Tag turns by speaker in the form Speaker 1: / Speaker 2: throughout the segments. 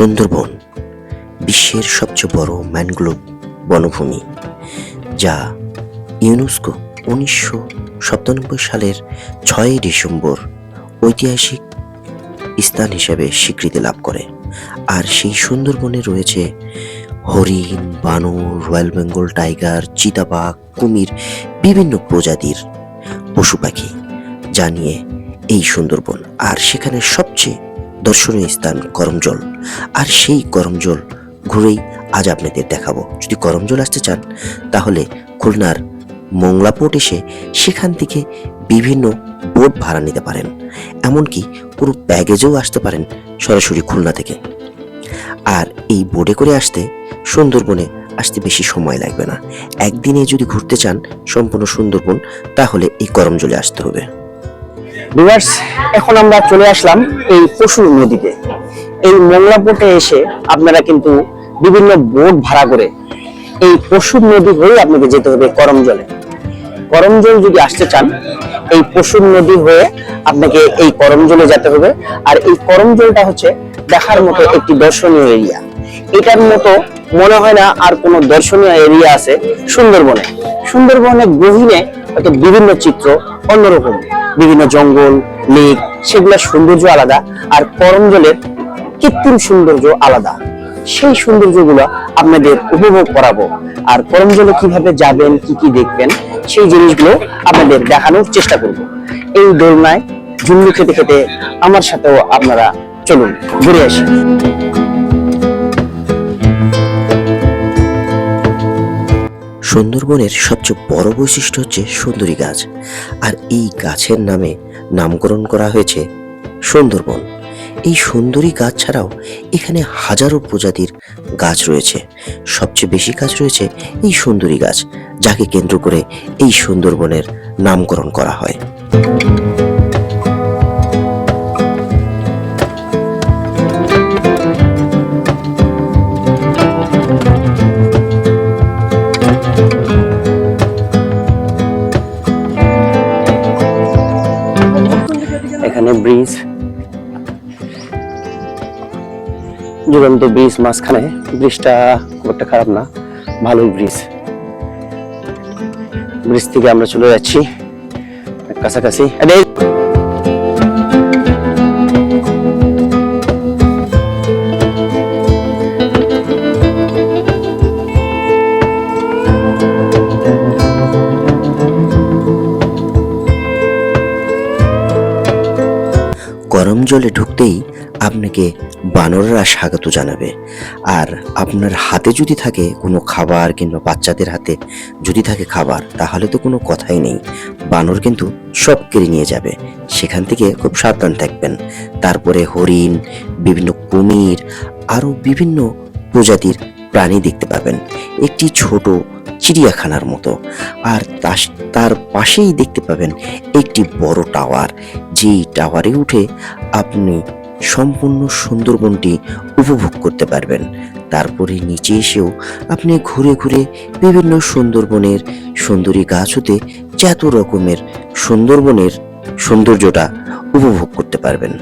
Speaker 1: সুন্দরবন, বিশ্বের সবচেয়ে বড় ম্যানগ্রোভ বনভূমি, যা ইউনেস্কো উনিশশো সাতানব্বই সালের ছয়ই ডিসেম্বর ঐতিহাসিক স্থান হিসেবে স্বীকৃতি লাভ করে। আর সেই সুন্দরবনে রয়েছে হরিণ, বানর, রয়্যাল বেঙ্গল টাইগার, চিতাবাঘ, কুমির, বিভিন্ন প্রজাতির পশু পাখি যা নিয়ে এই সুন্দরবন। আর সেখানে সবচেয়ে দর্শনীয় স্থান গরম জল। আর সেই গরম জল ঘুরেই আজ আপনাদের দেখাবো। যদি গরম জল আসতে চান, তাহলে খুলনার মোংলা পোর্ট এসে সেখান থেকে বিভিন্ন বোট ভাড়া নিতে পারেন। এমনকি কোনো প্যাকেজেও আসতে পারেন সরাসরি খুলনা থেকে। আর এই বোটে করে আসতে সুন্দরবনে আসতে বেশি সময় লাগবে না। একদিনে যদি ঘুরতে চান সম্পূর্ণ সুন্দরবন, তাহলে এই করমজলে আসতে হবে।
Speaker 2: ভিউয়ার্স, এখন আমরা চলে আসলাম এই পশুর নদীতে। এই মোংলা বোটে এসে আপনারা কিন্তু বিভিন্ন বোট ভাড়া করে এই পশুর নদী হয়ে আপনাকে যেতে হবে করমজলে। করমজল যদি আসতে চান, এই পশুর নদী হয়ে আপনাকে এই করমজলে যেতে হবে। আর এই করমজলটা হচ্ছে দেখার মতো একটি দর্শনীয় এরিয়া। এটার মতো মনে হয় না আর কোনো দর্শনীয় এরিয়া আছে সুন্দরবনে। সুন্দরবনের গভীরে হয়তো বিভিন্ন চিত্র অন্যরকম। বিভিন্ন জঙ্গল, লেক সেগুলোর সৌন্দর্য আলাদা আর করমজলের কৃত্রিম সৌন্দর্য আলাদা। সেই সৌন্দর্যগুলো আপনাদের উপভোগ করাবো। আর করমজলে কীভাবে যাবেন, কি কি দেখবেন, সেই জিনিসগুলো আপনাদের দেখানোর চেষ্টা করব। এই দোলনায় ঝুল্লু খেতে খেতে আমার সাথেও আপনারা চলুন, ঘুরে আসি।
Speaker 1: সুন্দরবনের সবচেয়ে বড় বৈশিষ্ট্য হচ্ছে সুন্দরী গাছ। আর এই গাছের নামে নামকরণ করা হয়েছে সুন্দরবন। এই সুন্দরী গাছ ছাড়াও এখানে হাজারো প্রজাতির গাছ রয়েছে। সবচেয়ে বেশি গাছ রয়েছে এই সুন্দরী গাছ, যাকে কেন্দ্র করে এই সুন্দরবনের নামকরণ করা হয়।
Speaker 2: ঝুলন্ত ব্রিজ মাঝখানে। ব্রিজটা খুব একটা খারাপ না ভালোই ব্রিজ। ব্রিজ থেকে আমরা চলে যাচ্ছি। কাছাকাছি।
Speaker 1: গরম জলে ঢুকতেই আপনাকে বানররা স্বাগত জানাবে। আর আপনার হাতে যদি থাকে কোনো খাবার কিংবা বাচ্চাদের হাতে যদি থাকে খাবার, তাহলে তো কোনো কথাই নেই। বানর কিন্তু সব কেড়ে নিয়ে যাবে। সেখান থেকে খুব সাবধান থাকবেন। তারপরে হরিণ, বিভিন্ন কুমির, আরও বিভিন্ন প্রজাতির প্রাণী দেখতে পাবেন। একটি ছোট চিড়িয়াখানার মতো। আর তার পাশেই দেখতে পাবেন একটি বড় টাওয়ার। যেই টাওয়ারে উঠে আপনি সম্পূর্ণ সুন্দরবনটি উপভোগ করতে পারবেন। তারপরে নিচে এসেও আপনি ঘুরে ঘুরে বিভিন্ন সুন্দরবনের সুন্দরী গাছ হতে যত রকমের সুন্দরবনের সৌন্দর্যটা উপভোগ করতে পারবেন।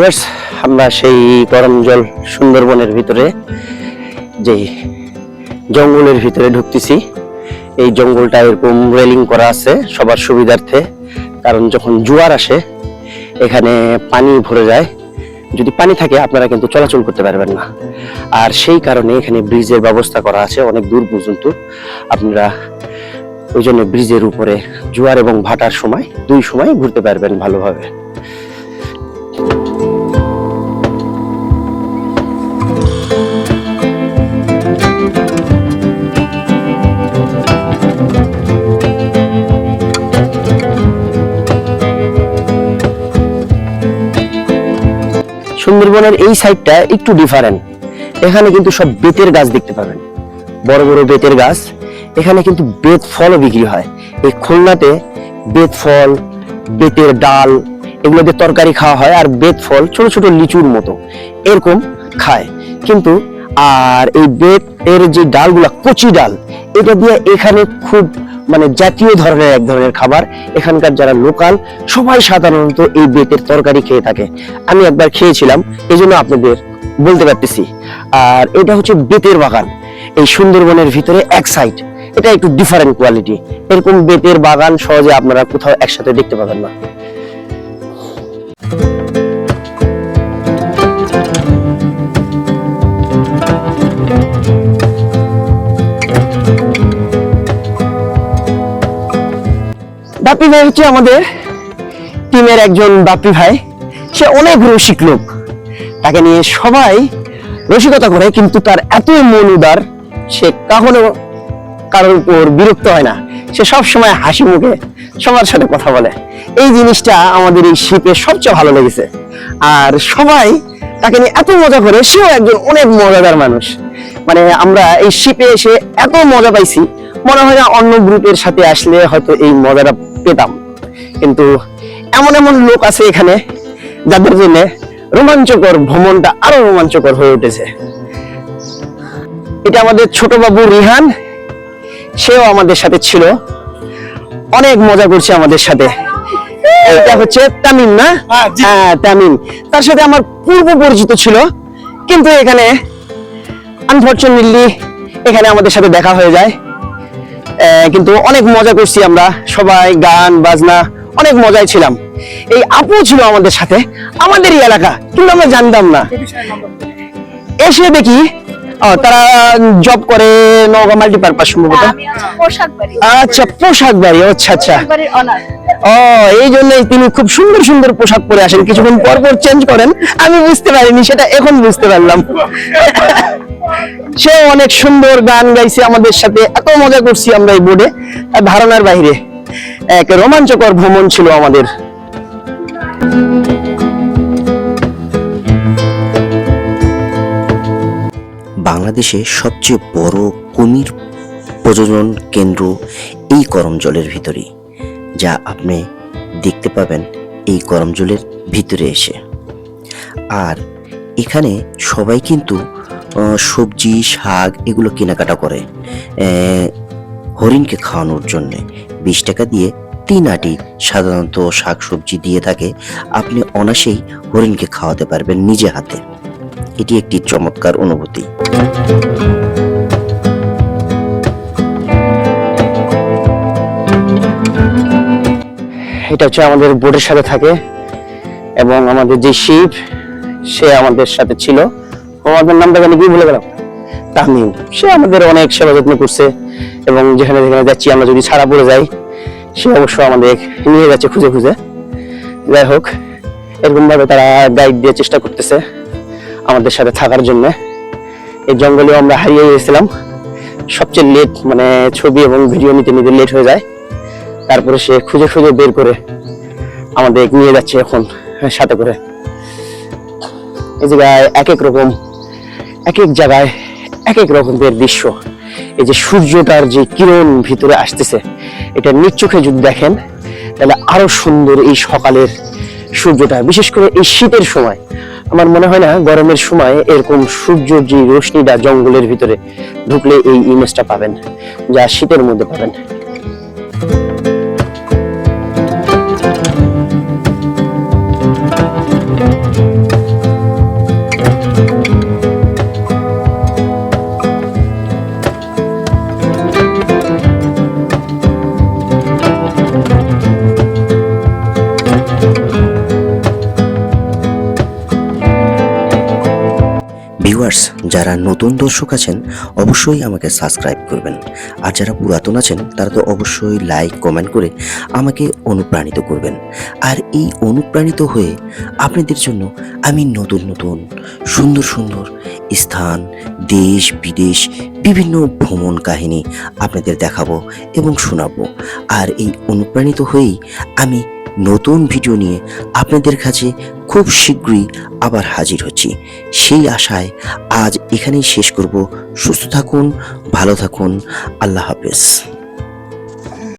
Speaker 2: ভিউয়ার্স আমরা সেই গরম জল সুন্দরবনের ভিতরে যে জঙ্গলের ভিতরে ঢুকতেছি, এই জঙ্গলটা এরকম রেলিং করা আছে সবার সুবিধার্থে। কারণ যখন জোয়ার আসে, এখানে পানি ভরে যায়। যদি পানি থাকে, আপনারা কিন্তু চলাচল করতে পারবেন না। আর সেই কারণে এখানে ব্রিজের ব্যবস্থা করা আছে, অনেক দূর পর্যন্ত। আপনারা ওই জন্য ব্রিজের উপরে জোয়ার এবং ভাটার সময়, দুই সময় ঘুরতে পারবেন ভালোভাবে। সুন্দরবনের এই সাইডটা একটু ডিফারেন্ট এখানে কিন্তু সব বেতের গাছ দেখতে পাবেন। বড় বড় বেতের গাছ। এখানে কিন্তু বেত ফলও বিক্রি হয়। এই খুলনাতে বেত ফল, বেতের ডাল, এগুলো দিয়ে তরকারি খাওয়া হয় আর বেত ফল ছোট ছোট লিচুর মতো। এরকম খায়। কিন্তু আর এই বেত এর যে ডালগুলা, কচি ডাল, এটা দিয়ে এখানে খুব মানে জাতীয় ধরনের এক ধরনের খাবার, এখানকার যারা লোকাল, সবাই সাধারণত এই বেতের তরকারি খেয়ে থাকে। আমি একবার খেয়েছিলাম এই জন্য আপনাদের বলতে পারতেছি। আর এটা হচ্ছে বেতের বাগান। এই সুন্দরবনের ভিতরে এক সাইড এটা একটু ডিফারেন্ট কোয়ালিটি এরকম বেতের বাগান সহজে আপনারা কোথাও একসাথে দেখতে পাবেন না। বাপি ভাই হচ্ছে আমাদের টিমের একজন বাপি ভাই। সে অনেক রসিক লোক। তাকে নিয়ে সবাই রসিকতা করে, কিন্তু তার এতই মন উদার, সে কখনো কারোর উপর বিরক্ত হয় না। সে সব সময় হাসি মুখে সবার সাথে কথা বলে। এই জিনিসটা আমাদের এই শিপে সবচেয়ে ভালো লেগেছে। আর সবাই তাকে নিয়ে এত মজা করে, সেও একজন অনেক মজাদার মানুষ। মানে আমরা এই শিপে এসে এত মজা পাইছি, মনে হয় না অন্য গ্রুপের সাথে আসলে হয়তো এই মজাটা পেতাম। কিন্তু এমন এমন লোক আছে এখানে যাদের জন্য রোমাঞ্চকর ভ্রমণটা আরও রোমাঞ্চকর হয়ে উঠেছে। এটা আমাদের ছোট বাবু রিহান সেও আমাদের সাথে ছিল। অনেক মজা করছে আমাদের সাথে। এটা হচ্ছে তামিম না? হ্যাঁ তামিম। তার সাথে আমার পূর্ব পরিচিত ছিল। কিন্তু এখানে আনফরচুনেটলি এখানে আমাদের সাথে দেখা হয়ে যায়। কিন্তু অনেক মজা করছি আমরা। সবাই গান বাজনা অনেক মজায় ছিলাম। এই আপু ছিল আমাদের সাথে আমাদেরই এলাকা কিন্তু আমরা জানতাম না। এসে দেখি তারা জব করে নওগাঁ মাল্টিপারপাস সম্ভবত। আচ্ছা পোশাক বাড়ি আচ্ছা আচ্ছা। ও এই জন্যই তিনি খুব সুন্দর সুন্দর পোশাক পরে আসেন। কিছুক্ষণ পর পর চেঞ্জ করেন। আমি বুঝতে পারিনি সেটা এখন বুঝতে পারলাম। সে অনেক সুন্দর গান গাইছে আমাদের সাথে। এত মজা করছি আমরা এই বোর্ডে ধারণার বাইরে এক রোমাঞ্চকর ভ্রমণ ছিল আমাদের।
Speaker 1: বাংলাদেশে সবচেয়ে বড় কুমির প্রজনন কেন্দ্র এই করমজলের ভিতরেই, যা আপনি দেখতে পাবেন এই করমজলের ভিতরে এসে। আর এখানে সবাই কিন্তু সবজি, শাক এগুলো কেনাকাটা করে। হরিণকে খাওয়ানোর জন্যে বিশ টাকা দিয়ে তিন আটি সাধারণত শাক সবজি দিয়ে থাকে। আপনি অনাসেই হরিণকে খাওয়াতে পারবেন নিজে হাতে। এটি একটি চমৎকার অনুভূতি।
Speaker 2: এটা হচ্ছে আমাদের বোর্ডের সাথে থাকে এবং আমাদের যে শিব, সে আমাদের সাথে ছিল। আমাদের নামটা জানি কি ভুলে গেলাম? তামিম। সে আমাদের অনেক সেবা যত্ন করছে এবং যেখানে যেখানে যাচ্ছি, আমরা যদি ছাড়া পড়ে যাই, সে অবশ্য আমাদের নিয়ে যাচ্ছে খুঁজে খুঁজে। যাই হোক এরকম ভাবে তারা গাইড দিয়ে চেষ্টা করতেছে আমাদের সাথে থাকার জন্য। এই জঙ্গলেও আমরা হারিয়ে গেছিলাম। সবচেয়ে লেট মানে ছবি এবং ভিডিও নিতে নিতে লেট হয়ে যায়। তারপরে সে খুঁজে খুঁজে বের করে আমাদের নিয়ে যাচ্ছে এখন, সাথে করে। এই জায়গায় এক এক রকম এক এক জায়গায় এক এক রকমের দৃশ্য। এই যে সূর্যটার যে কিরণ ভিতরে আসতেছে, এটা নিজ চোখে যদি দেখেন, তাহলে আরও সুন্দর এই সকালের সূর্যটা। বিশেষ করে এই শীতের সময়। আমার মনে হয় না গরমের সময় এরকম সূর্যর যে রশ্মিটা জঙ্গলের ভিতরে ঢুকলে এই ইমেজটা পাবেন, যা শীতের মধ্যে পাবেন।
Speaker 1: ভিউয়ার্স, যারা নতুন দর্শক আছেন, অবশ্যই আমাকে সাবস্ক্রাইব করবেন। আর যারা পুরাতন আছেন, তারা তো অবশ্যই লাইক, কমেন্ট করে আমাকে অনুপ্রাণিত করবেন। আর এই অনুপ্রাণিত হয়ে আপনাদের জন্য আমি নতুন নতুন, সুন্দর সুন্দর স্থান, দেশ, বিদেশ, বিভিন্ন ভ্রমণ কাহিনী আপনাদের দেখাবো এবং শোনাবো। আর এই অনুপ্রাণিত হয়েই আমি নতুন ভিডিও নিয়ে আপনাদের কাছে খুব শীঘ্রই আবার হাজির হচ্ছি। সেই আশায় আজ এখানেই শেষ করব। সুস্থ থাকুন, ভালো থাকুন। আল্লাহ হাফেজ।